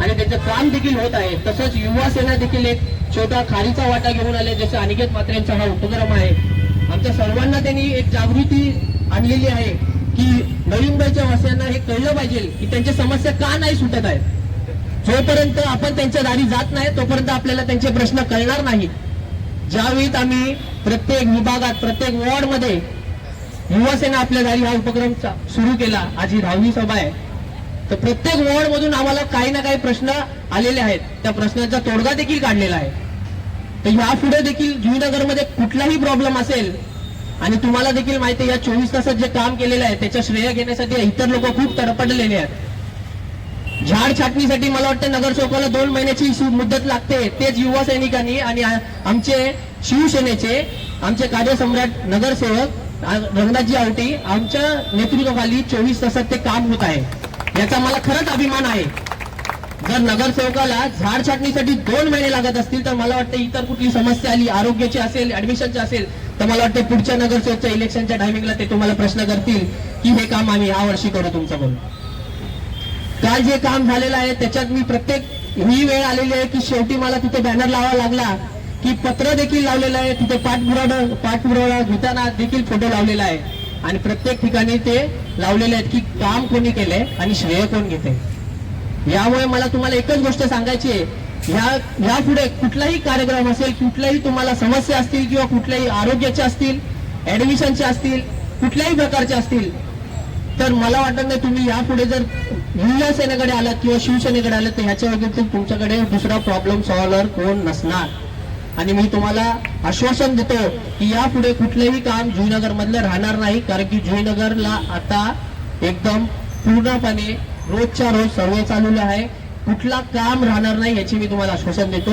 आणि त्याचं काम देखील होत आहे. तसंच युवा सेना देखील एक छोटा खारीचा वाटा घेऊन आले जसं अनिकेत मात्रेंचा हा उपक्रम आहे. आमच्या सर्वांना त्यांनी एक जागृती आणलेली आहे की नवी मुंबईच्या वासियांना हे कळलं पाहिजे की त्यांच्या समस्या का नाही सुटत आहेत. जोपर्यंत आपण त्यांच्या दारी जात नाही तोपर्यंत आपल्याला त्यांचे प्रश्न कळणार नाहीत ज्यावेळी आम्ही प्रत्येक विभागात प्रत्येक वॉर्डमध्ये युवासेना आपल्या दारी हा उपक्रम चा- सुरू केला. आज ही दहावी सभा आहे. तर प्रत्येक वॉर्ड मधून आम्हाला काही ना काही प्रश्न आलेले आहेत. त्या प्रश्नांचा तोडगा देखील काढलेला आहे. तर यापुढे देखील जुईनगरमध्ये कुठलाही प्रॉब्लेम असेल आणि तुम्हाला देखील माहिती आहे या चोवीस तासात जे काम केलेलं आहे त्याच्या श्रेय घेण्यासाठी इतर लोक खूप तडपडलेले आहेत. झाड छाटणीसाठी मला वाटतं नगरसेवकाला दोन महिन्याची मुदत लागते तेच युवा सैनिकांनी आणि आमचे शिवसेनेचे आमचे कार्यसम्राट नगरसेवक रंगनाथजी आवटी आमच्या नेतृत्वाखाली चोवीस तासात ते काम होत आहे. याचा मला खरंच अभिमान आहे. जर नगरसेवकाला झाड छाटणीसाठी दोन महिने लागत असतील तर मला वाटतं इतर कुठली समस्या आली आरोग्याची असेल ऍडमिशनची असेल तर मला वाटतं पुढच्या नगरसेवकच्या इलेक्शनच्या टायमिंगला ते तुम्हाला प्रश्न करतील की हे काम आम्ही या वर्षी करू तुमचं म्हणून. काल जे काम झालेलं आहे त्याच्यात मी प्रत्येक ही वेळ आलेली आहे की शेवटी मला तिथे बॅनर लावावा लागला की पत्र देखील लावलेलं आहे तिथे पाठपुरावा पाठपुरावा घेताना देखील फोटो लावलेला आहे. आणि प्रत्येक ठिकाणी ते लावलेले आहेत की काम कोणी केलंय आणि श्रेय कोण घेते यामुळे मला तुम्हाला एकच गोष्ट सांगायची आहे. या यापुढे कुठलाही कार्यक्रम असेल कुठल्याही तुम्हाला समस्या असतील किंवा कुठल्याही आरोग्याच्या असतील ऍडमिशनचे असतील कुठल्याही प्रकारचे असतील तर मला वाटत नाही तुम्ही यापुढे जर युवा सेनेकडे आलात किंवा शिवसेनेकडे आलात तर ह्याच्या व्यतिरिक्त तुमच्याकडे दुसरा प्रॉब्लेम सॉल्व्हर कोण नसणार. आणि मी तुम्हाला आश्वासन देतो की यापुढे कुठलेही काम जुईनगर मधलं राहणार नाही कारण की जुईनगरला आता एकदम पूर्णपणे रोजच्या रोज सर्वे चालू आहे. कुठला काम राहणार नाही याची मी तुम्हाला आश्वासन देतो.